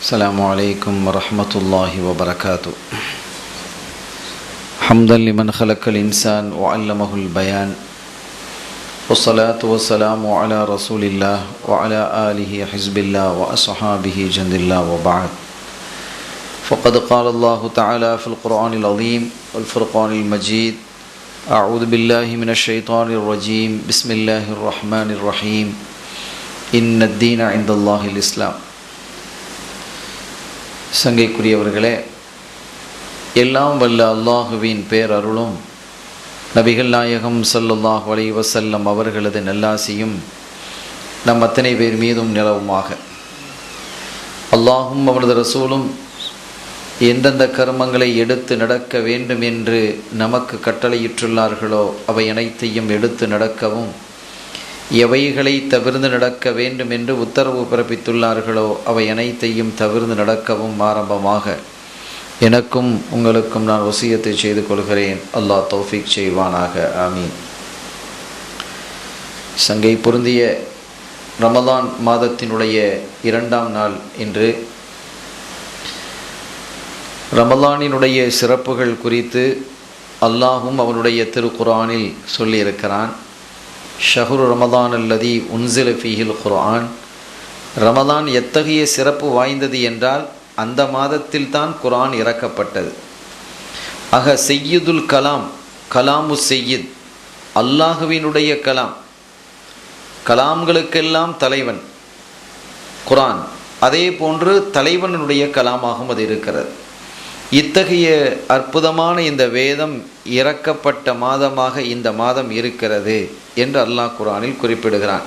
السلام عليكم ورحمة الله وبركاته. حمدا لمن خلق الإنسان وعلمه البيان. والصلاة والسلام على رسول الله وعلى آله حزب الله وأصحابه جند الله وبعد. فقد قال الله تعالى في القرآن العظيم والفرقان المجيد أعوذ بالله من الشيطان الرجيم بسم الله الرحمن الرحيم. إن الدين عند الله الإسلام. சங்கைக்குரியவர்களே எல்லாம் வல்ல அல்லாஹுவின் பேரருளும் நபிகள் நாயகம் சல்லுல்லாஹ் அலைஹி செல்லம் அவர்களது நல்லாசியும் நம் அத்தனை பேர் மீதும் நிலவுமாக. அல்லாஹும் அவரது ரசூலும் எந்தெந்த கர்மங்களை எடுத்து நடக்க வேண்டும் என்று நமக்கு கட்டளையிட்டுள்ளார்களோ அவை அனைத்தையும் எடுத்து நடக்கவும் எவைகளை தவிர்ந்து நடக்க வேண்டும் என்று உத்தரவு பிறப்பித்துள்ளார்களோ அவை அனைத்தையும் தவிர்ந்து நடக்கவும் ஆரம்பமாக. எனக்கும் உங்களுக்கும் நான் வசியத்தை செய்து கொள்கிறேன். அல்லாஹ் தௌஃபிக் செய்வானாக. ஆமீன். சங்கை பொருந்திய ரமதான் மாதத்தினுடைய இரண்டாம் நாள் இன்று ரமலானினுடைய சிறப்புகள் குறித்து அல்லாஹும் அவனுடைய திருக்குரானில் சொல்லியிருக்கிறான். ஷஹுர் ரமதான் அல்லதி உன்சில ஃபீஹில் குர்ஆன். ரமதான் எத்தகைய சிறப்பு வாய்ந்தது என்றால் அந்த மாதத்தில் தான் குரான் இறக்கப்பட்டது. அக செய்யுதுல் கலாம் கலாமு செய்யித் அல்லாஹுவினுடைய கலாம். கலாம்களுக்கெல்லாம் தலைவன் குரான் அதே போன்று தலைவனுடைய கலாமாகவும் அது இருக்கிறது. இத்தகைய அற்புதமான இந்த வேதம் இறக்கப்பட்ட மாதமாக இந்த மாதம் இருக்கிறது என்று அல்லாஹ் குரானில் குறிப்பிடுகிறான்.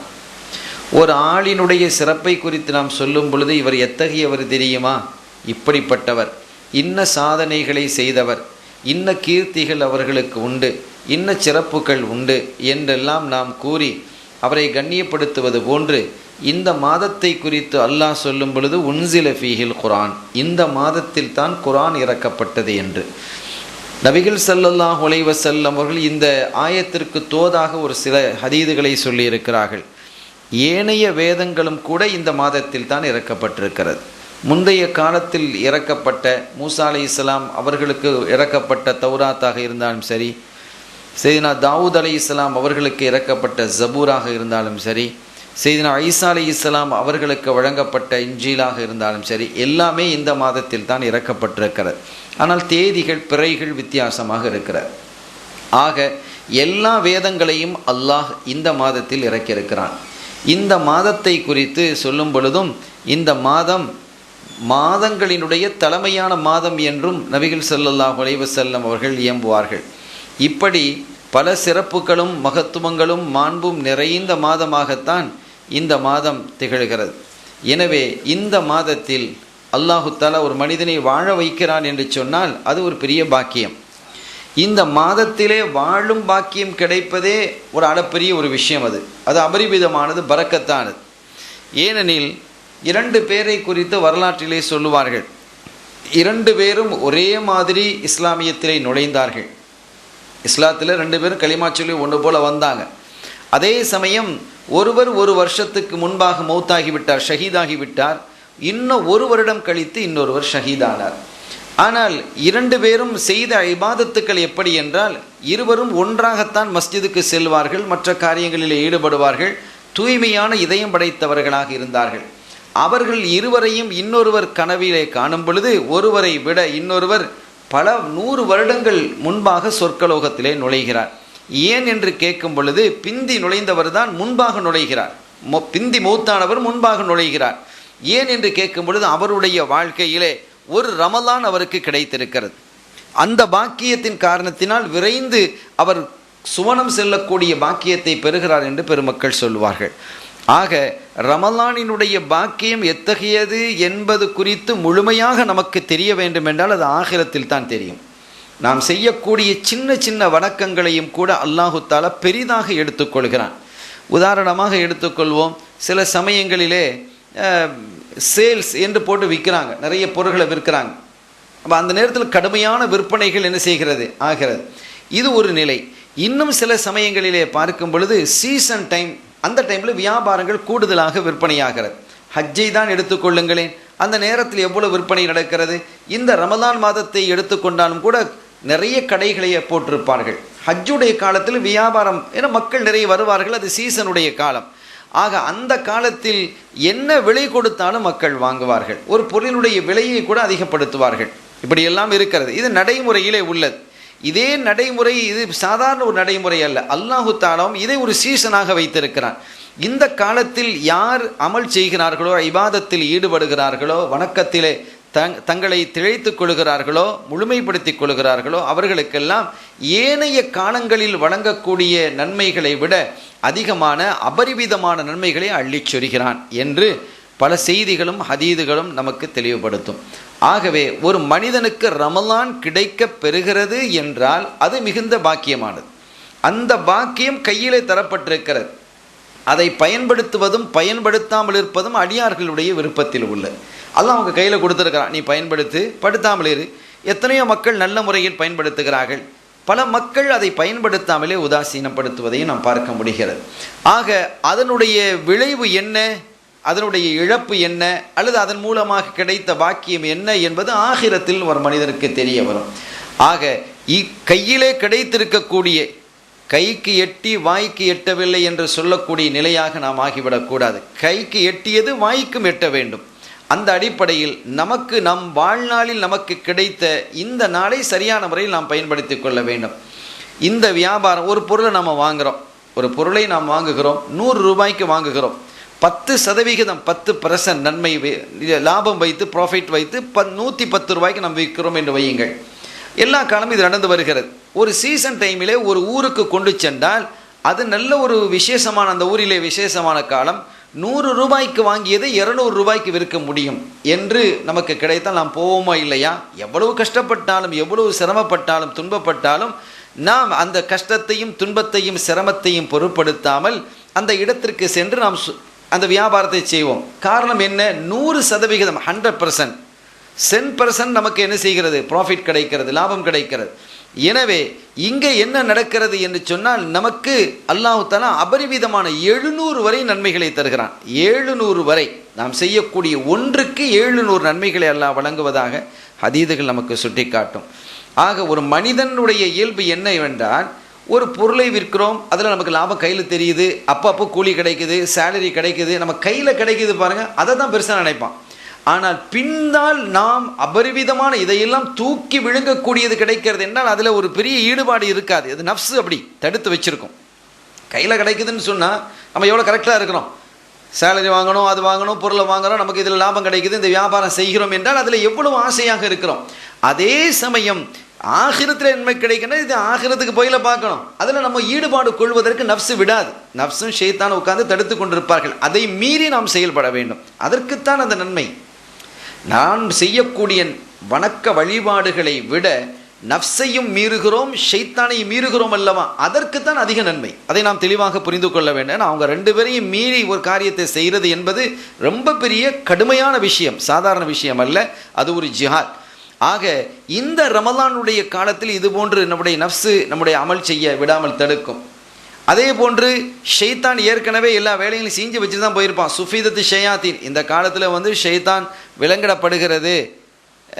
ஒரு ஆளினுடைய சிறப்பை குறித்து நாம் சொல்லும் பொழுது இவர் எத்தகையவர் தெரியுமா? இப்படிப்பட்டவர். இன்ன சாதனைகளை செய்தவர். இன்ன கீர்த்திகள் அவர்களுக்கு உண்டு. இன்ன சிறப்புகள் உண்டு என்றெல்லாம் நாம் கூறி அவரை கண்ணியப்படுத்துவது போன்று இந்த மாதத்தை குறித்து அல்லாஹ் சொல்லும் பொழுது உன்சில ஃபீஹில் குரான். இந்த மாதத்தில் தான் குரான் இறக்கப்பட்டது என்று. நபிகள் சல்லல்லாஹ் உலைவசல்லம் அவர்கள் இந்த ஆயத்திற்கு தோதாக ஒரு சில ஹதீதுகளை சொல்லியிருக்கிறார்கள். ஏனைய வேதங்களும் கூட இந்த மாதத்தில் தான் இறக்கப்பட்டிருக்கிறது. முந்தைய காலத்தில் இறக்கப்பட்ட மூசா அலி இஸ்லாம் அவர்களுக்கு இறக்கப்பட்ட தௌராத்தாக இருந்தாலும் சரி சரினா தாவூத் அலி இஸ்லாம் அவர்களுக்கு இறக்கப்பட்ட ஜபூராக இருந்தாலும் சரி செய்தினா ஐசா அலி இஸ்லாம் அவர்களுக்கு வழங்கப்பட்ட இஞ்சிலாக இருந்தாலும் சரி எல்லாமே இந்த மாதத்தில் தான் இறக்கப்பட்டிருக்கிறது. ஆனால் தேதிகள் பிறைகள் வித்தியாசமாக இருக்கிறது. ஆக எல்லா வேதங்களையும் அல்லாஹ் இந்த மாதத்தில் இறக்கியிருக்கிறான். இந்த மாதத்தை குறித்து சொல்லும் பொழுதும் இந்த மாதம் மாதங்களினுடைய தலைமையான மாதம் என்றும் நபிகள் சல்லல்லாஹ் செல்லம் அவர்கள் இயம்புவார்கள். இப்படி பல சிறப்புகளும் மகத்துவங்களும் மாண்பும் நிறைந்த மாதமாகத்தான் இந்த மாதம் திகழ்கிறது. எனவே இந்த மாதத்தில் அல்லாஹுத்தாலா ஒரு மனிதனை வாழ வைக்கிறான் என்று சொன்னால் அது ஒரு பெரிய பாக்கியம். இந்த மாதத்திலே வாழும் பாக்கியம் கிடைப்பதே ஒரு அளப்பெரிய ஒரு விஷயம் அது. அது அபரிமிதமானது பறக்கத்தானது. ஏனெனில் இரண்டு பேரை குறித்து வரலாற்றிலே சொல்லுவார்கள். இரண்டு பேரும் ஒரே மாதிரி இஸ்லாமியத்திலே நுழைந்தார்கள். இஸ்லாத்தில் ரெண்டு பேரும் களிமா சொல்லி ஒன்று போல் வந்தாங்க. அதே சமயம் ஒருவர் ஒரு வருஷத்துக்கு முன்பாக மௌத்தாகிவிட்டார் ஷஹீதாகிவிட்டார். இன்னும் ஒரு வருடம் கழித்து இன்னொருவர் ஷஹீதானார். ஆனால் இரண்டு பேரும் செய்த இபாதத்துக்கள் எப்படி என்றால் இருவரும் ஒன்றாகத்தான் மஸ்ஜிதுக்கு செல்வார்கள் மற்ற காரியங்களில் ஈடுபடுவார்கள் தூய்மையான இதயம் படைத்தவர்களாக இருந்தார்கள். அவர்கள் இருவரையும் இன்னொருவர் கனவிலே காணும் பொழுது ஒருவரை விட இன்னொருவர் பல நூறு வருடங்கள் முன்பாக சொற்கலோகத்திலே நுழைகிறார். ஏன் என்று கேட்கும் பொழுது பிந்தி நுழைந்தவர் தான் முன்பாக நுழைகிறார். பிந்தி மூத்தானவர் முன்பாக நுழைகிறார். ஏன் என்று கேட்கும் பொழுது அவருடைய வாழ்க்கையிலே ஒரு ரமலான் அவருக்கு கிடைத்திருக்கிறது. அந்த பாக்கியத்தின் காரணத்தினால் விரைந்து அவர் சுவனம் செல்லக்கூடிய பாக்கியத்தை பெறுகிறார் என்று பெருமக்கள் சொல்வார்கள். ஆக ரமலானினுடைய பாக்கியம் எத்தகையது என்பது குறித்து முழுமையாக நமக்கு தெரிய வேண்டும் என்றால் அது ஆகிரத்தில் தான் தெரியும். நாம் செய்யக்கூடிய சின்ன சின்ன வணக்கங்களையும் கூட அல்லாஹு தாலா பெரிதாக எடுத்துக்கொள்கிறான். உதாரணமாக எடுத்துக்கொள்வோம் சில சமயங்களிலே சேல்ஸ் என்று போட்டு விற்கிறாங்க நிறைய பொருட்களை விற்கிறாங்க. அப்போ அந்த நேரத்தில் கடுமையான விற்பனைகள் என்ன செய்கிறது ஆகிறது. இது ஒரு நிலை. இன்னும் சில சமயங்களிலே பார்க்கும் பொழுது சீசன் டைம் அந்த டைமில் வியாபாரங்கள் கூடுதலாக விற்பனையாகிறது. ஹஜ்ஜை தான் எடுத்துக்கொள்ளுங்களேன். அந்த நேரத்தில் எவ்வளவு விற்பனை நடக்கிறது? இந்த ரமதான் மாதத்தை எடுத்துக்கொண்டாலும் கூட நிறைய கடைகளை போட்டிருப்பார்கள். ஹஜ்ஜுடைய காலத்தில் வியாபாரம் ஏன்னா மக்கள் நிறைய வருவார்கள் அது சீசனுடைய காலம். ஆக அந்த காலத்தில் என்ன விலை கொடுத்தாலும் மக்கள் வாங்குவார்கள். ஒரு பொருளினுடைய விலையை கூட அதிகப்படுத்துவார்கள். இப்படியெல்லாம் இருக்கிறது. இது நடைமுறையிலே உள்ளது. இதே நடைமுறை இது சாதாரண ஒரு நடைமுறை அல்ல. அல்லாஹு தாலாவும் இதை ஒரு சீசனாக வைத்திருக்கிறான். இந்த காலத்தில் யார் அமல் செய்கிறார்களோ இபாதத்தில் ஈடுபடுகிறார்களோ வணக்கத்திலே தங் தங்களை திளைத்துக் கொள்கிறார்களோ முழுமைப்படுத்திக் கொள்கிறார்களோ அவர்களுக்கெல்லாம் ஏனைய காலங்களில் வழங்கக்கூடிய நன்மைகளை விட அதிகமான அபரிவிதமான நன்மைகளை அள்ளிச் சொல்கிறான் என்று பல செய்திகளும் ஹதீதுகளும் நமக்கு தெளிவுபடுத்தும். ஆகவே ஒரு மனிதனுக்கு ரமலான் கிடைக்கப் பெறுகிறது என்றால் அது மிகுந்த பாக்கியமானது. அந்த பாக்கியம் கையிலே தரப்பட்டிருக்கிறது. அதை பயன்படுத்துவதும் பயன்படுத்தாமல் இருப்பதும் அடியார்களுடைய விருப்பத்தில் உள்ளது. அல்லாஹ் அவங்க கையில் கொடுத்துருக்கிறான். நீ பயன்படுத்து படுத்தாமல் இரு. எத்தனையோ மக்கள் நல்ல முறையில் பயன்படுத்துகிறார்கள். பல மக்கள் அதை பயன்படுத்தாமலே உதாசீனப்படுத்துவதையும் நாம் பார்க்க முடிகிறது. ஆக அதனுடைய விளைவு என்ன? அதனுடைய இழப்பு என்ன? அல்லது அதன் மூலமாக கிடைத்த பாக்கியம் என்ன என்பது ஆகிரத்தில் ஒரு மனிதனுக்கு தெரிய வரும். ஆக இ கையிலே கிடைத்திருக்கக்கூடிய கைக்கு எட்டி வாய்க்கு எட்டவில்லை என்று சொல்லக்கூடிய நிலையாக நாம் ஆகிவிடக்கூடாது. கைக்கு எட்டியது வாய்க்கும் எட்ட வேண்டும். அந்த அடிப்படையில் நமக்கு நம் வாழ்நாளில் நமக்கு கிடைத்த இந்த நாளை சரியான முறையில் நாம் பயன்படுத்தி கொள்ள வேண்டும். இந்த வியாபாரம் ஒரு பொருளை நம்ம வாங்குகிறோம் ஒரு பொருளை நாம் வாங்குகிறோம் நூறு ரூபாய்க்கு வாங்குகிறோம். பத்து சதவிகிதம் பத்து பர்சன்ட் நன்மை லாபம் வைத்து ப்ராஃபிட் வைத்து ப நூற்றி பத்து ரூபாய்க்கு நாம் விற்கிறோம் என்று வையுங்கள். எல்லா காலமும் இது நடந்து வருகிறது. ஒரு சீசன் டைமிலே ஒரு ஊருக்கு கொண்டு சென்றால் அது நல்ல ஒரு விசேஷமான அந்த ஊரிலே விசேஷமான காலம் நூறு ரூபாய்க்கு வாங்கியதை இருநூறு ரூபாய்க்கு விற்க முடியும் என்று நமக்கு கிடைத்தால் நாம் போவோமா இல்லையா? எவ்வளவு கஷ்டப்பட்டாலும் எவ்வளவு சிரமப்பட்டாலும் துன்பப்பட்டாலும் நாம் அந்த கஷ்டத்தையும் துன்பத்தையும் சிரமத்தையும் பொருட்படுத்தாமல் அந்த இடத்திற்கு சென்று நாம் சு- அந்த வியாபாரத்தை செய்வோம். காரணம் என்ன? நூறு சதவிகிதம் ஹண்ட்ரட் பர்சன்ட் சென் பர்சன்ட் நமக்கு என்ன செய்கிறது? ப்ராஃபிட் கிடைக்கிறது லாபம் கிடைக்கிறது. எனவே இங்கே என்ன நடக்கிறது என்று சொன்னால் நமக்கு அல்லாஹு தஆலா அபரிவிதமான எழுநூறு வரை நன்மைகளை தருகிறான். ஏழுநூறு வரை. நாம் செய்யக்கூடிய ஒன்றுக்கு ஏழுநூறு நன்மைகளை அல்லாஹ் வழங்குவதாக ஹதீதுகள் நமக்கு சுட்டிக்காட்டும். ஆக ஒரு மனிதனுடைய இயல்பு என்னவென்றால் ஒரு பொருளை விற்கிறோம் அதில் நமக்கு லாபம் கையில் தெரியுது அப்பப்போ கூலி கிடைக்குது சேலரி கிடைக்குது நம்ம கையில் கிடைக்குது பாருங்கள் அதை தான் பெருசாக நினைப்பான். ஆனால் பின்னால் நாம் அபரிவிதமான இதையெல்லாம் தூக்கி விழுங்கக்கூடியது கிடைக்கிறது என்றால் அதில் ஒரு பெரிய ஈடுபாடு இருக்காது. அது நஃப்ஸு அப்படி தடுத்து வச்சுருக்கோம். கையில் கிடைக்குதுன்னு சொன்னால் நம்ம எவ்வளோ கரெக்டாக இருக்கிறோம்? சேலரி வாங்கணும் அது வாங்கணும் பொருளை வாங்குறோம் நமக்கு இதில் லாபம் கிடைக்குது இந்த வியாபாரம் செய்கிறோம் என்றால் அதில் எவ்வளவு ஆசையாக இருக்கிறோம்? அதே சமயம் ஆகிரத்தில் நன்மை கிடைக்கணும் இது ஆகிரத்துக்கு போயில பார்க்கணும். அதில் நம்ம ஈடுபாடு கொள்வதற்கு நப்சு விடாது. நப்சும் ஷேத்தானும் உட்கார்ந்து தடுத்து கொண்டிருப்பார்கள். அதை மீறி நாம் செயல்பட வேண்டும். அதற்குத்தான் அந்த நன்மை. நாம் செய்யக்கூடிய வணக்க வழிபாடுகளை விட நஃப்ஸையும் மீறுகிறோம் ஷைத்தானையும் மீறுகிறோம் அல்லவா? அதற்குத்தான் அதிக நன்மை. அதை நாம் தெளிவாக புரிந்து கொள்ள வேண்டும். அவங்க ரெண்டு பேரையும் மீறி ஒரு காரியத்தை செய்கிறது என்பது ரொம்ப பெரிய கடுமையான விஷயம் சாதாரண விஷயம் அல்ல. அது ஒரு ஜிஹாத். ஆக இந்த ரமலானுடைய காலத்தில் இது போன்று நம்முடைய நஃப்ஸு நம்முடைய அமல் செய்ய விடாமல் தடுக்கும். அதே போன்று ஷெய்தான் ஏற்கனவே எல்லா வேலைகளையும் செஞ்சு வச்சு தான் போயிருப்பான். சுஃபீதத்து ஷையாத்தீன். இந்த காலத்தில் வந்து ஷைத்தான் விலங்கிடப்படுகிறது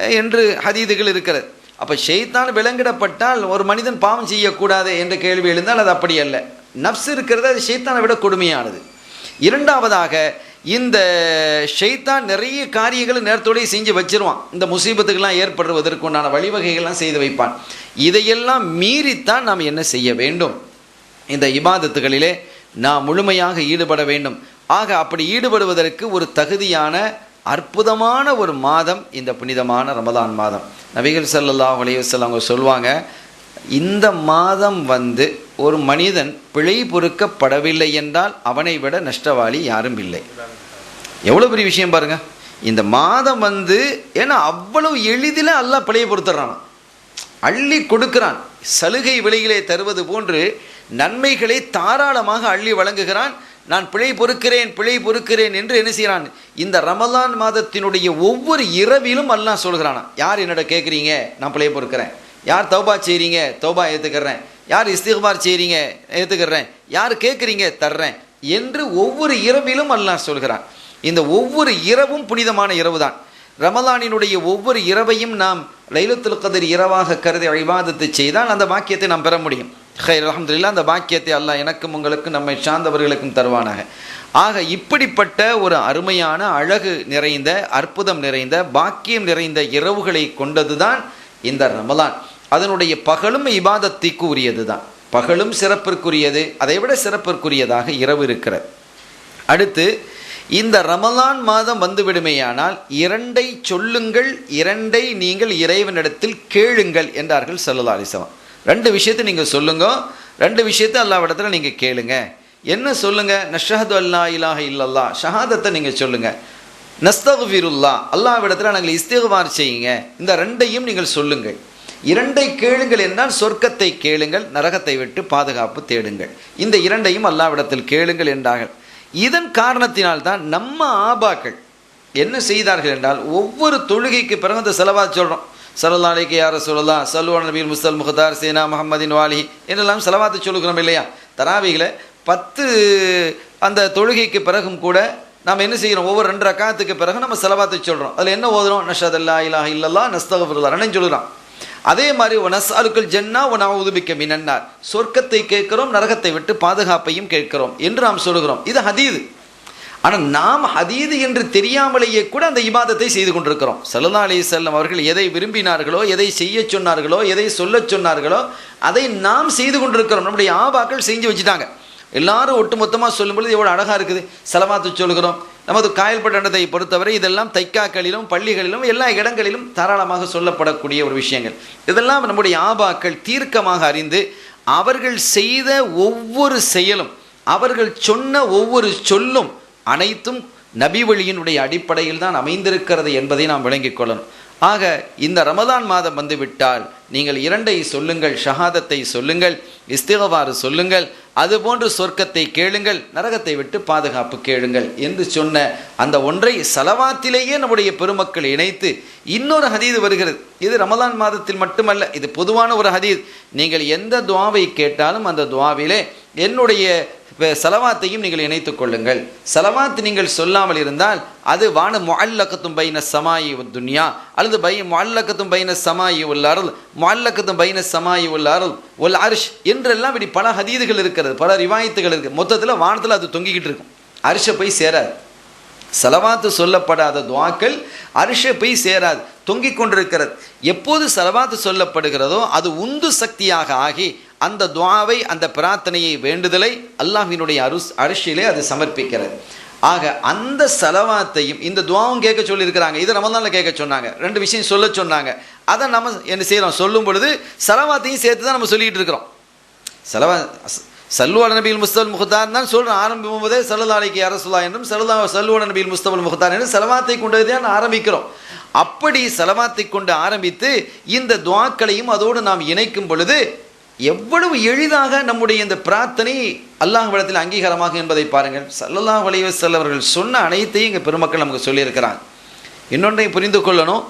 என்று ஹதீதுகள் இருக்கிறது. அப்போ ஷெய்தான் விலங்கிடப்பட்டால் ஒரு மனிதன் பாவம் செய்யக்கூடாது என்ற கேள்வி எழுந்தால் அது அப்படி அல்ல. நப்ஸ் இருக்கிறது அது ஷெய்தானை விட கொடுமையானது. இரண்டாவதாக இந்த ஷைத்தான் நிறைய காரியங்களை நேரத்தோடய செஞ்சு வச்சிருவான். இந்த முசீபத்துக்கெல்லாம் ஏற்படுவதற்கு உண்டான வழிவகைகள்லாம் செய்து வைப்பான். இதையெல்லாம் மீறித்தான் நாம் என்ன செய்ய வேண்டும்? இந்த இபாதத்துகளிலே நாம் முழுமையாக ஈடுபட வேண்டும். ஆக அப்படி ஈடுபடுவதற்கு ஒரு தகுதியான அற்புதமான ஒரு மாதம் இந்த புனிதமான ரமதான் மாதம். நபிகள் சல்லாஹ் அலையுசல் அவங்க சொல்லுவாங்க இந்த மாதம் வந்து ஒரு மனிதன் பிழை பொறுக்கப்படவில்லை என்றால் அவனை விட நஷ்டவாளி யாரும் இல்லை. எவ்வளோ பெரிய விஷயம் பாருங்க. இந்த மாதம் வந்து ஏன்னா அவ்வளவு எளிதில் அல்லா பிழையை பொறுத்துறான் அள்ளி கொடுக்கிறான். சலுகை விலையிலே தருவது போன்று நன்மைகளை தாராளமாக அள்ளி வழங்குகிறான். நான் பிழை பொறுக்கிறேன் பிழை பொறுக்கிறேன் என்று என்ன செய்கிறான்? இந்த ரமலான் மாதத்தினுடைய ஒவ்வொரு இரவிலும் அல்லாஹ் சொல்கிறானா? யார் என்னோட கேட்குறீங்க? நான் பிழை பொறுக்கிறேன். யார் தௌபா செய்கிறீங்க தௌபா ஏற்றுக்கிறேன் யார் இஸ்திக்பார் செய்கிறீங்க ஏற்றுக்கிறேன் யார் கேட்குறீங்க? தர்றேன் என்று ஒவ்வொரு இரவிலும் அல்லாஹ் சொல்கிறான். இந்த ஒவ்வொரு இரவும் புனிதமான இரவு தான் ரமலானினுடைய ஒவ்வொரு இரவையும் நாம் லைலத்துல் கதிர் இரவாக கருதி இபாதத்தை செய்தால் அந்த வாக்கியத்தை நாம் பெற முடியும். ஹைர் அலமதுல்லா அந்த பாக்கியத்தை அல்லாஹ் எனக்கும் உங்களுக்கும் நம்மை சார்ந்தவர்களுக்கும் தருவானாக. ஆக இப்படிப்பட்ட ஒரு அருமையான அழகு நிறைந்த அற்புதம் நிறைந்த பாக்கியம் நிறைந்த இரவுகளை கொண்டதுதான் இந்த ரமலான். அதனுடைய பகலும் இபாதத்திற்கு உரியது தான் பகலும் சிறப்பிற்குரியது அதைவிட சிறப்பிற்குரியதாக இரவு இருக்கிறது. அடுத்து இந்த ரமலான் மாதம் வந்துவிடுமேயானால் இரண்டை சொல்லுங்கள் இரண்டை நீங்கள் இறைவனிடத்தில் கேளுங்கள் என்றார்கள் சல்லா ரெண்டு விஷயத்தை நீங்கள் சொல்லுங்க. ரெண்டு விஷயத்தை அல்லாவிடத்தில் நீங்கள் கேளுங்க. என்ன சொல்லுங்க? நஷஹது அல்லா இலாஹ இல்லல்லா. ஷஹாதத்தை நீங்கள் சொல்லுங்க. நஸ்தகுவிருல்லா அல்லாவிடத்தில் நாங்கள் இஸ்திகுமார் செய்யுங்க. இந்த ரெண்டையும் நீங்கள் சொல்லுங்கள் இரண்டை கேளுங்கள் என்றால் சொர்க்கத்தை கேளுங்கள் நரகத்தை விட்டு பாதுகாப்பு தேடுங்கள். இந்த இரண்டையும் அல்லாவிடத்தில் கேளுங்கள் என்றார்கள். இதன் காரணத்தினால் தான் நம்ம ஆபாக்கள் என்ன செய்தார்கள் என்றால் ஒவ்வொரு தொழுகைக்கு பிறகு அந்த செலவாக சொல்கிறோம் சல்லாலைக்கு யார சொல்லலாம் சல்லுவான் நபீர் முஸ்தல் முகதார் சேனா முகமதின் வாலி என்றெல்லாம் செலவாத்து சொல்லுகிறோம் இல்லையா? தராவிகளை பத்து அந்த தொழுகைக்கு பிறகும் கூட நாம் என்ன செய்கிறோம்? ஒவ்வொரு ரெண்டு ரக்காத்துக்கு பிறகு நம்ம செலவாத்தை சொல்கிறோம் அதில் என்ன ஓதுறோம்? நஷத் அல்லா இல்லா இல்லல்லா நஸ்தகஃபிருல்லா ரெண்டையும் சொல்கிறோம் அதே மாதிரி ஒனஸ் அலுக்குல் ஜென்னா ஒனா உதுபிக்க மினன்னார் சொர்க்கத்தை கேட்கிறோம் நரகத்தை விட்டு பாதுகாப்பையும் கேட்கிறோம் என்று நாம் சொல்கிறோம் இது ஹதீது. ஆனால் நாம் ஹதீது என்று தெரியாமலேயே கூட அந்த இபாதத்தை செய்து கொண்டிருக்கிறோம். சல்லா அலி செல்லம் அவர்கள் எதை விரும்பினார்களோ எதை செய்ய சொன்னார்களோ எதை சொல்ல சொன்னார்களோ அதை நாம் செய்து கொண்டிருக்கிறோம். நம்முடைய ஆபாக்கள் செஞ்சு வச்சுட்டாங்க. எல்லாரும் ஒட்டுமொத்தமாக சொல்லும்பொழுது எவ்வளோ அழகாக இருக்குது. செலவாத்து சொல்கிறோம் நமது காயல் பட்டணத்தை பொறுத்தவரை இதெல்லாம் தைக்காக்களிலும் பள்ளிகளிலும் எல்லா இடங்களிலும் தாராளமாக சொல்லப்படக்கூடிய ஒரு விஷயங்கள். இதெல்லாம் நம்முடைய ஆபாக்கள் தீர்க்கமாக அறிந்து அவர்கள் செய்த ஒவ்வொரு செயலும் அவர்கள் சொன்ன ஒவ்வொரு சொல்லும் அனைத்தும் நபி வழியினுடைய அடிப்படையில் தான் அமைந்திருக்கிறது என்பதை நாம் விளங்கிக் கொள்ளணும். ஆக இந்த ரமதான் மாதம் வந்துவிட்டால் நீங்கள் இரண்டை சொல்லுங்கள் ஷஹாதத்தை சொல்லுங்கள் இஸ்திகவாறு சொல்லுங்கள் அதுபோன்று சொர்க்கத்தை கேளுங்கள் நரகத்தை விட்டு பாதுகாப்பு கேளுங்கள் என்று சொன்ன அந்த ஒன்றை சலவாத்திலேயே நம்முடைய பெருமக்கள் இணைத்து இன்னொரு ஹதீது வருகிறது. இது ரமதான் மாதத்தில் மட்டுமல்ல இது பொதுவான ஒரு ஹதீத். நீங்கள் எந்த துவாவை கேட்டாலும் அந்த துவாவிலே என்னுடைய செலவாத்தையும் நீங்கள் இணைத்துக் கொள்ளுங்கள். செலவாத்து நீங்கள் சொல்லாமல் இருந்தால் அது வான முல்லக்கத்தும் பைன சமாயி துன்யா. அல்லது பை முல்லக்கத்தும் பைன சமாயி உள்ள அருள் முல்லக்கத்தும் பைன சமாயி உள்ள அருள் உல் அரிஷ் என்றெல்லாம் இப்படி பல ஹதீதுகள் இருக்கிறது பல ரிவாயத்துகள் இருக்குது மொத்தத்தில் வானத்தில் அது தொங்கிக்கிட்டு இருக்கும். அரிஷை போய் சேராது. செலவாத்து சொல்லப்படாத துவாக்கள் அரிஷை போய் சேராது. தொங்கிக் கொண்டிருக்கிறது. எப்போது செலவாத்து சொல்லப்படுகிறதோ அது உந்து சக்தியாக ஆகி அந்த துவாவை அந்த பிரார்த்தனையை வேண்டுதலை அல்லாஹினுடைய அருஸ் அரிசியிலே அது சமர்ப்பிக்கிறது. ஆக அந்த செலவாத்தையும் இந்த துவாவும் கேட்க சொல்லியிருக்கிறாங்க. இதை ரமதானில் கேட்க சொன்னாங்க. ரெண்டு விஷயம் சொல்ல சொன்னாங்க. அதை நம்ம என்ன செய்கிறோம் சொல்லும் பொழுது செலவாத்தையும் சேர்த்து தான் நம்ம சொல்லிகிட்டு இருக்கிறோம். செலவா சல்லுவாட நபியில் முஸ்தபல் முகத்தார் தான் சொல்கிறேன் ஆரம்பிக்கும் போதே சல்லுலாலைக்கு அரசுலா என்றும் சல்லுலா சல்லுவாட நபியில் முஸ்தபல் முகத்தார் என்று செலவாத்தை கொண்டு தான் ஆரம்பிக்கிறோம். அப்படி செலவாத்தை கொண்டு ஆரம்பித்து இந்த துவாக்களையும் அதோடு நாம் இணைக்கும் பொழுது எவ்வளவு எளிதாக நம்முடைய இந்த பிரார்த்தனை அல்லாஹ்விடத்தில் அங்கீகாரமாக என்பதை பாருங்கள். சல்லல்லா வலைய செல்லவர்கள் சொன்ன அனைத்தையும் இங்கே பெருமக்கள் நமக்கு சொல்லியிருக்கிறாங்க. இன்னொன்றையும் புரிந்து கொள்ளணும்.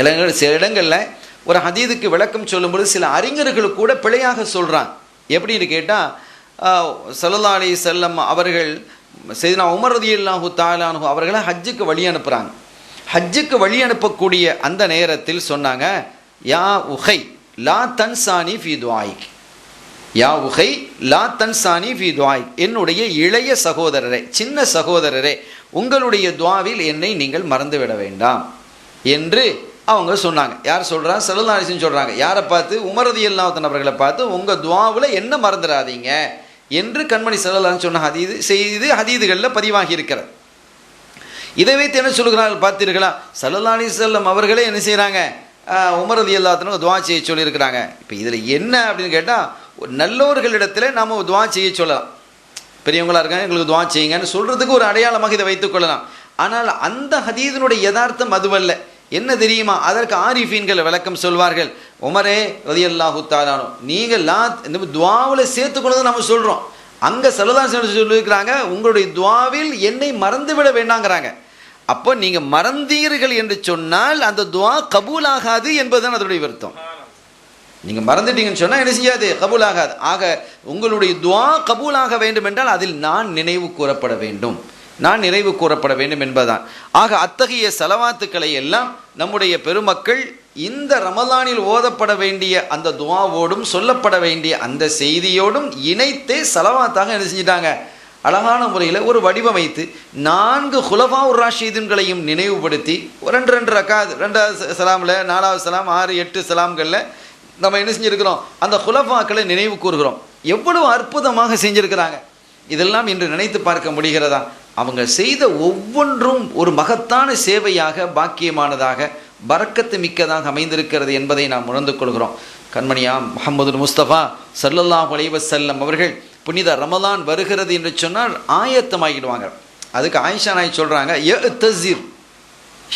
இடங்கள் சில இடங்களில் ஒரு ஹதீதுக்கு விளக்கம் சொல்லும்பொழுது சில அறிஞர்கள் கூட பிழையாக சொல்கிறாங்க எப்படின்னு கேட்டால் சல்லா அலி செல்லம் அவர்கள் செய்தினா உமர் ரதி அல்லாஹு தாலானு அவர்களை ஹஜ்ஜுக்கு வழி அனுப்புகிறாங்க ஹஜ்ஜுக்கு வழி அனுப்பக்கூடிய அந்த நேரத்தில் சொன்னாங்க யா உஹை லா தன்சானி ஃபி துவாய்க் யா உஹை லா தன்சானி ஃபி துவாய்க் என்னுடைய இளைய சகோதரரே சின்ன சகோதரரே உங்களுடைய துவாவில் என்னை நீங்கள் மறந்துவிட வேண்டாம். என்று அவங்க சொன்னாங்க. யார் சொல்கிறா செல்லதாரிசன் சொல்கிறாங்க யாரை பார்த்து? உமரதி அல்லாத்தன் அவர்களை பார்த்து உங்கள் துவாவில் என்ன மறந்துடாதீங்க என்று கண்மணி செல்லலான்னு சொன்ன ஹதீது செய்து ஹதீதுகளில் பதிவாகி இருக்கிறது. இதை வைத்து என்ன சொல்கிறார்கள் பார்த்தீர்களா? சல்லல்லா செல்லம் அவர்களே என்ன செய்கிறாங்க உமரதி எல்லாத்தினும் துவா செய்ய சொல்லியிருக்கிறாங்க. இப்போ இதில் என்ன அப்படின்னு கேட்டால் நல்லவர்களிடத்தில் நாம் துவா செய்ய சொல்லலாம். பெரியவங்களாக இருக்காங்க எங்களுக்கு துவா செய்யுங்கன்னு சொல்கிறதுக்கு ஒரு அடையாளமாக இதை வைத்துக்கொள்ளலாம் ஆனால் அந்த ஹதீதனுடைய யதார்த்தம் அதுவல்ல. என்ன தெரியுமா? அதற்கு ஆரிஃபீன்கள் விளக்கம் சொல்வார்கள். உமரே ரதியல்லாஹு தாலானோ நீங்கள் லா இந்த துவாவில் சேர்த்துக்கொண்டு நம்ம சொல்கிறோம் அங்கே சலதான் சொல்லியிருக்கிறாங்க உங்களுடைய துவாவில் என்னை மறந்துவிட வேண்டாங்கிறாங்க. அப்போ நீங்கள் மறந்தீர்கள் என்று சொன்னால் அந்த துவா கபூலாகாது என்பதுதான் அதனுடைய வருத்தம். நீங்கள் மறந்துட்டீங்கன்னு சொன்னால் என்ன செய்யாது? கபூலாகாது. ஆக உங்களுடைய துவா கபூலாக வேண்டும் என்றால் அதில் நான் நினைவு கூறப்பட வேண்டும். நான் நிறைவு கூறப்பட வேண்டும் என்பதுதான். ஆக அத்தகைய செலவாத்துக்களை எல்லாம் நம்முடைய பெருமக்கள் இந்த ரமலானில் ஓதப்பட வேண்டிய அந்த துவாவோடும் சொல்லப்பட வேண்டிய அந்த செய்தியோடும் இணைத்தே செலவாத்தாக என்ன செஞ்சிட்டாங்க? அழகான முறையில் ஒரு வடிவமைத்து நான்கு ஹுலஃபா உர் ராஷீதுன்களையும் நினைவுபடுத்தி ஒரு ரெண்டு ரெண்டு ரக்கா ரெண்டாவது சலாமில் நாலாவது சலாம் ஆறு எட்டு சலாம்களில் நம்ம என்ன செஞ்சுருக்கிறோம்? அந்த ஹுலஃபாக்களை நினைவு கூறுகிறோம். எவ்வளவு அற்புதமாக செஞ்சுருக்கிறாங்க? இதெல்லாம் இன்று நினைத்து பார்க்க முடிகிறதா? அவங்க செய்த ஒவ்வொன்றும் ஒரு மகத்தான சேவையாக பாக்கியமானதாக பறக்கத்து மிக்கதாக அமைந்திருக்கிறது என்பதை நாம் உணர்ந்து கொள்கிறோம். கண்மணியா முகமது முஸ்தபா சல்லல்லாஹ் அலைவசல்லம் அவர்கள் புனித ரமலான் வருகிறது என்று சொன்னால் ஆயத்தமாகிடுவாங்க. அதுக்கு ஆயிஷா நாய் சொல்கிறாங்க எ தசீர்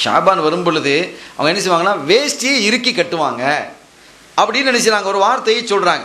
ஷாபான் வரும் பொழுது அவங்க என்ன செய்வாங்கன்னா வேஷ்டியை இறுக்கி கட்டுவாங்க. அப்படின்னு நினைச்சாங்க ஒரு வார்த்தையை சொல்கிறாங்க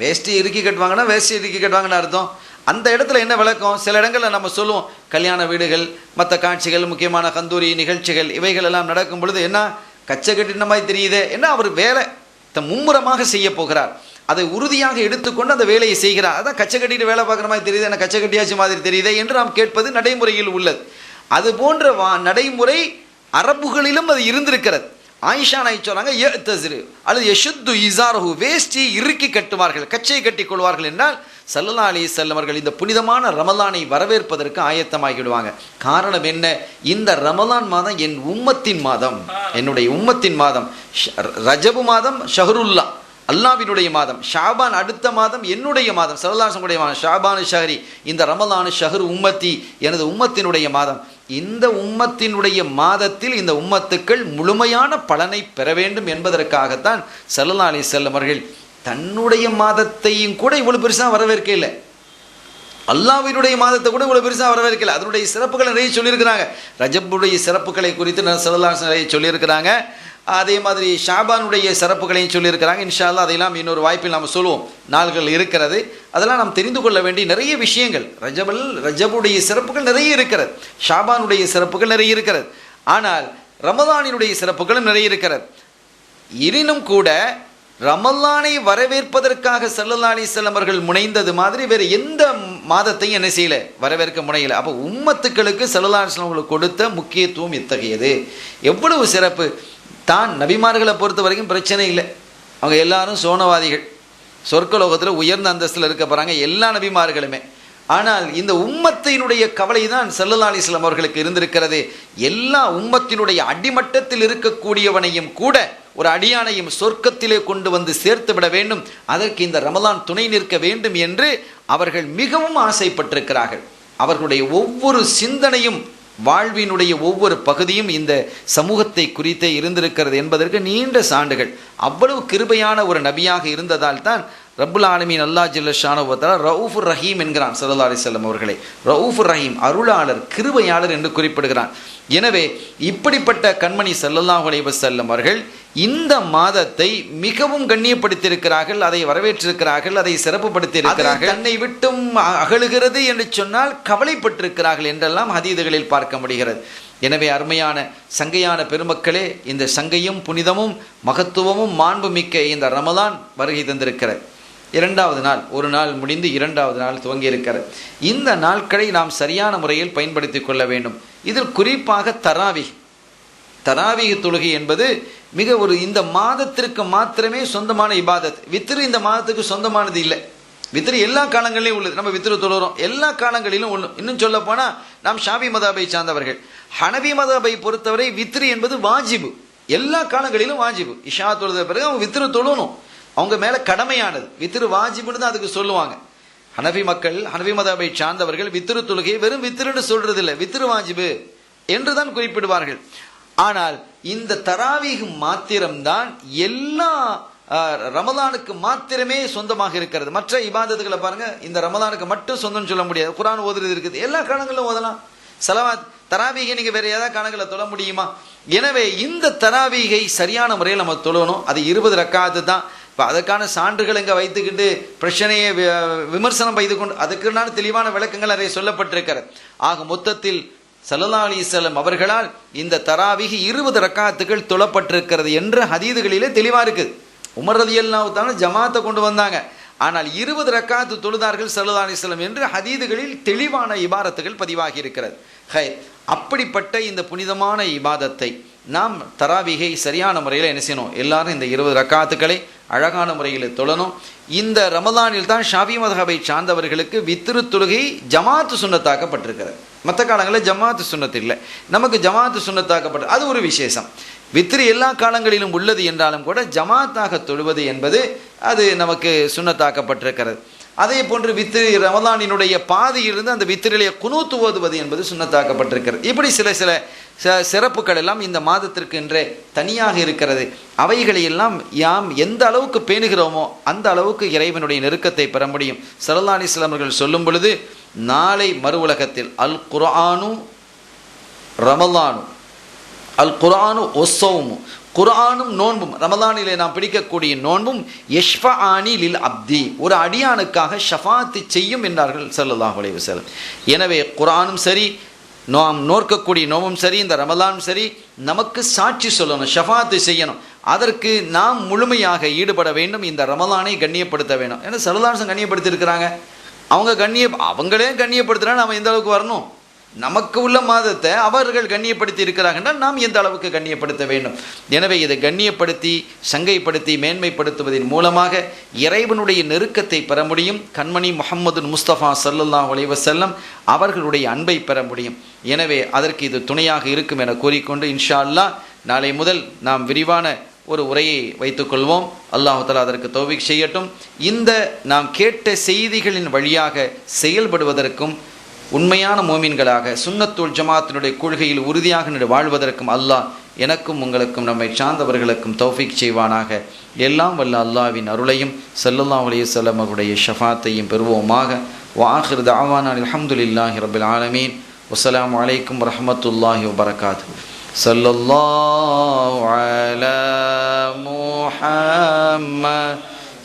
வேஷ்டி இறுக்கி கட்டுவாங்கன்னா வேஷ்டி இறுக்கி கட்டுவாங்கன்னு அர்த்தம். அந்த இடத்துல என்ன விளக்கம்? சில இடங்களில் நம்ம சொல்லுவோம் கல்யாண வீடுகள் மற்ற காட்சிகள் முக்கியமான கந்தூரி நிகழ்ச்சிகள் இவைகள் எல்லாம் நடக்கும் பொழுது என்ன? கச்சை கட்டின மாதிரி தெரியுது? என்ன? அவர் வேலை த- மும்முரமாக செய்ய போகிறார். அதை உறுதியாக எடுத்துக்கொண்டு அந்த வேலையை செய்கிறார். அதான் கச்சை கட்டிட்டு வேலை பார்க்குற மாதிரி தெரியுது? என்ன கச்சை கட்டியாச்சு மாதிரி தெரியுதே? என்று நாம் கேட்பது நடைமுறையில் உள்ளது. அது போன்ற வா நடைமுறை அரபுகளிலும் அது இருந்திருக்கிறது. ஆயிஷா நாய் சொன்னாங்க அல்லது யஷுத்து இசாரஹு வேஷ்டி இறுக்கி கட்டுவார்கள் கச்சை கட்டிக் கொள்வார்கள் என்றால் சல்லல்லா அலி செல்லவர்கள் இந்த புனிதமான ரமலானை வரவேற்பதற்கு ஆயத்தமாகிவிடுவாங்க. காரணம் என்ன? இந்த ரமலான் மாதம் என் உம்மத்தின் மாதம். என்னுடைய உம்மத்தின் மாதம். ஷ- ரஜபு மாதம் ஷஹருல்லா. அல்லாவினுடைய மாதம். ஷாபான் அடுத்த மாதம் என்னுடைய மாதம். சரலாசனுடைய மாதம். ஷாபானு ஷஹரி. இந்த ரமலானு ஷஹர் உம்மத்தி எனது உம்மத்தினுடைய மாதம். இந்த உம்மத்தினுடைய மாதத்தில் இந்த உம்மத்துக்கள் முழுமையான பலனை பெற வேண்டும் என்பதற்காகத்தான் செல்லலாளி செல்லமர்கள் அவர்கள் தன்னுடைய மாதத்தையும் கூட இவ்வளவு பெருசாக வரவேற்க இல்லை அல்லாவினுடைய மாதத்தை கூட இவ்வளவு பெருசாக வரவேற்கல. அதனுடைய சிறப்புகளை நிறைய சொல்லியிருக்கிறாங்க. ரஜப்புடைய சிறப்புகளை குறித்து நான் சல்லல்லாஹு நிறைய சொல்லியிருக்கிறாங்க. அதே மாதிரி ஷாபானுடைய சிறப்புகளையும் சொல்லியிருக்கிறாங்க. இன்ஷால்லா அதையெல்லாம் இன்னொரு வாய்ப்பில் நாம் சொல்லுவோம் நாள்கள் இருக்கிறது. அதெல்லாம் நாம் தெரிந்து கொள்ள வேண்டிய நிறைய விஷயங்கள். ரஜபல் ரஜபுடைய சிறப்புகள் நிறைய இருக்கிறது. ஷாபானுடைய சிறப்புகள் நிறைய இருக்கிறது. ஆனால் ரமதானினுடைய சிறப்புகளும் நிறைய இருக்கிறது. எனினும் கூட ரமலானை வரவேற்பதற்காக சல்லல்லா அலிஸ்லாம் அவர்கள் முனைந்தது மாதிரி வேறு எந்த மாதத்தையும் என்ன செய்யலை வரவேற்க முனையில. அப்போ உம்மத்துக்களுக்கு சல்லல்லா அலிஸ்லாம் கொடுத்த முக்கியத்துவம் இத்தகையது எவ்வளவு சிறப்பு. தான் நபிமார்களை பொறுத்த வரைக்கும் பிரச்சனை இல்லை. அவங்க எல்லாரும் சோனவாதிகள். சொர்க்கலோகத்தில் உயர்ந்த அந்தஸ்தில் இருக்க போகிறாங்க எல்லா நபிமார்களுமே. ஆனால் இந்த உம்மத்தினுடைய கவலை தான் சல்லல்லா அலிஸ்லாம் அவர்களுக்கு இருந்திருக்கிறது. எல்லா உம்மத்தினுடைய அடிமட்டத்தில் இருக்கக்கூடியவனையும் கூட ஒரு அடியானையும் சொர்க்கத்திலே கொண்டு வந்து சேர்த்து விட வேண்டும். அதற்கு இந்த ரமலான் துணை நிற்க வேண்டும் என்று அவர்கள் மிகவும் ஆசைப்பட்டிருக்கிறார்கள். அவர்களுடைய ஒவ்வொரு சிந்தனையும் வாழ்வினுடைய ஒவ்வொரு பகுதியும் இந்த சமூகத்தை குறித்தே இருந்திருக்கிறது என்பதற்கு நீண்ட சான்றுகள். அவ்வளவு கிருபையான ஒரு நபியாக இருந்ததால் தான் ரப்புல் ஆலமீன் அல்லா ஜில்ல ரவுஃபு ரஹீம் என்கிறான் சல்லா அலிசல்லம் அவர்களை. ரவுஃபு ரஹீம் அருளாளர் கிருபையாளர் என்று குறிப்பிடுகிறான். எனவே இப்படிப்பட்ட கண்மணி சல்லல்லாஹு அலைஹி அவர்கள் இந்த மாதத்தை மிகவும் கண்ணியப்படுத்தியிருக்கிறார்கள் அதை வரவேற்றிருக்கிறார்கள் அதை சிறப்புப்படுத்தியிருக்கிறார்கள் தன்னை விட்டும் அ- என்று சொன்னால் கவலைப்பட்டிருக்கிறார்கள் என்றெல்லாம் அதீதுகளில் பார்க்க முடிகிறது. எனவே அருமையான சங்கையான பெருமக்களே இந்த சங்கையும் புனிதமும் மகத்துவமும் மாண்புமிக்க இந்த ரமலான் வருகை தந்திருக்கிறது. இரண்டாவது நாள் ஒரு நாள் முடிந்து இரண்டாவது நாள் துவங்கி இருக்கிறது இந்த நாட்களை நாம் சரியான முறையில் பயன்படுத்தி கொள்ள வேண்டும். இதில் குறிப்பாக தராவி தராவி தொழுகை என்பது மிக ஒரு இந்த மாதத்திற்கு மாத்திரமே சொந்தமான இபாதத். வித்திரு இந்த மாதத்துக்கு சொந்தமானது இல்லை. வித்திரு எல்லா காலங்களிலும் உள்ளது. நம்ம வித்திரு தொழுகிறோம் எல்லா காலங்களிலும் ஒன்று இன்னும் சொல்ல போனால் நாம் ஷாபி மதாபை சார்ந்தவர்கள். ஹனபி மதாபை பொறுத்தவரை வித்திரு என்பது வாஜிபு. எல்லா காலங்களிலும் வாஜிபு. இஷா தொழுத பிறகு அவங்க வித்திரு தொழணும். அவங்க மேலே கடமையானது. வித்திரு வாஜிபுன்னு தான் அதுக்கு சொல்லுவாங்க. ஹனபி மக்கள் ஹனபி மதாபை சார்ந்தவர்கள் வித்திரு தொழுகையை வெறும் வித்திருன்னு சொல்றது இல்லை வித்திரு வாஜிபு என்றுதான் குறிப்பிடுவார்கள். ஆனால் இந்த தராவீக மாத்திரம்தான் எல்லா ரமதானுக்கு மாத்திரமே சொந்தமாக இருக்கிறது. மற்ற இபாதத்துகளை பாருங்க இந்த ரமதானுக்கு மட்டும் சொந்தம்னு சொல்ல முடியாது. குரான் ஓதுறது இருக்குது. எல்லா காலங்களிலும் ஓதலாம். செலவா தராவீகை நீங்க வேற ஏதாவது கணக்கில் தொழ முடியுமா? எனவே இந்த தராவீகை சரியான முறையில் நம்ம தொழணும். அது இருபது ரக்காத்து தான். இப்போ அதற்கான சான்றுகள் இங்கே வைத்துக்கிட்டு பிரச்சனையை விமர்சனம் வைத்து கொண்டு அதுக்குனான தெளிவான விளக்கங்கள் நிறைய சொல்லப்பட்டிருக்கிறது. ஆக மொத்தத்தில் சல்லல்லா அலிசல்லம் அவர்களால் இந்த தராவிகி இருபது ரக்காத்துகள் தொழப்பட்டிருக்கிறது என்று ஹதீதுகளிலே தெளிவாக இருக்குது. உமர் ரதி ஜமாத்தை கொண்டு வந்தாங்க. ஆனால் இருபது ரக்காத்து தொழுதார்கள் சல்லல்லா அலிஸ்லம் என்று ஹதீதுகளில் தெளிவான இபாரத்துகள் பதிவாகி இருக்கிறது. ஹை அப்படிப்பட்ட இந்த புனிதமான இபாதத்தை நாம் தராவிகை சரியான முறையில் என்ன செய்யணும்? எல்லாரும் இந்த இருபது ரக்காத்துக்களை அழகான முறையில் தொழணும். இந்த ரமதானில் தான் ஷாபி மதகபை சார்ந்தவர்களுக்கு வித்திரு தொழுகை ஜமாத்து சுண்ணத்தாக்கப்பட்டிருக்கிறது. மற்ற காலங்களில் ஜமாத்து சுண்ணத்து இல்லை. நமக்கு ஜமாத்து சுண்ணத்தாக்கப்பட்டு அது ஒரு விசேஷம். வித்திரு எல்லா காலங்களிலும் உள்ளது என்றாலும் கூட ஜமாத்தாக தொழுவது என்பது அது நமக்கு சுண்ணத்தாக்கப்பட்டிருக்கிறது. அதே போன்று வித்திரை ரமதானினுடைய பாதியிலிருந்து அந்த வித்திரிலையை குனூத்து ஓதுவது என்பது சுண்ணத்தாக்கப்பட்டிருக்கிறது. இப்படி சில சில ச- சிறப்புகள் எல்லாம் இந்த மாதத்திற்கு என்றே தனியாக இருக்கிறது. அவைகளையெல்லாம் யாம் எந்த அளவுக்கு பேணுகிறோமோ அந்த அளவுக்கு இறைவனுடைய நெருக்கத்தை பெற முடியும். சரலானி சிலமர்கள் சொல்லும் பொழுது நாளை மறு உலகத்தில் அல் குரானும் ரமலானும் அல் குரானு ஒசவும் குரானும் நோன்பும். ரமதானிலே நாம் பிடிக்கக்கூடிய நோன்பும் யஷ்ஃபஆனி லில் அப்தி. ஒரு அடியானுக்காக ஷஃபாத்து செய்யும் என்றார்கள் ஸல்லல்லாஹு உலக வஸல்லம். எனவே குரானும் சரி நாம் நோற்கக்கூடிய நோவும் சரி இந்த ரமலானும் சரி நமக்கு சாட்சி சொல்லணும் ஷஃபாத்து செய்யணும். அதற்கு நாம் முழுமையாக ஈடுபட வேண்டும் இந்த ரமலானை கண்ணியப்படுத்த வேண்டும். ஏன்னா சரதாசன் கண்ணியப்படுத்தியிருக்கிறாங்க. அவங்க கண்ணிய அவங்களே கண்ணியப்படுத்தினா நம்ம எந்த அளவுக்கு வரணும்? நமக்கு உள்ள மாதத்தை அவர்கள் கண்ணியப்படுத்தி இருக்கிறாங்கன்னா நாம் எந்த அளவுக்கு கண்ணியப்படுத்த வேண்டும்? எனவே இதை கண்ணியப்படுத்தி சங்கைப்படுத்தி மேன்மைப்படுத்துவதன் மூலமாக இறைவனுடைய நெருக்கத்தை பெற முடியும். கண்மணி முகமது முஸ்தபா சல்லுல்லா அலைஹி அவர்களுடைய அன்பை பெற முடியும். எனவே அதற்கு இது துணையாக இருக்கும் என கூறிக்கொண்டு இன்ஷா அல்லாஹ் நாளை முதல் நாம் விரிவான ஒரு உரையை வைத்துக்கொள்வோம் அல்லாஹால அதற்கு தோவிக் செய்யட்டும். இந்த நாம் கேட்ட செய்திகளின் வழியாக செயல்படுவதற்கும் உண்மையான மோமீன்களாக சுன்னத்துல் ஜமாத்தினுடைய கொள்கையில் உறுதியாக நின்று வாழ்வதற்கும் அல்லாஹ் எனக்கும் உங்களுக்கும் நம்மை சார்ந்தவர்களுக்கும் தௌஃபிக் செய்வானாக. எல்லாம் வல்ல அல்லாவின் அருளையும் சல்லல்லா அலைஹி வஸல்லம் அவருடைய ஷஃபாத்தையும் பெறுவோமாக. வாஹிர் தாவான் அலமதுல்லாஹி ரபில் ஆலமீன். வசலாம் அலைக்கும் வரஹ்மத்துல்லாஹி வபரகாத் சல்லல்லா அலா முஹம்மத்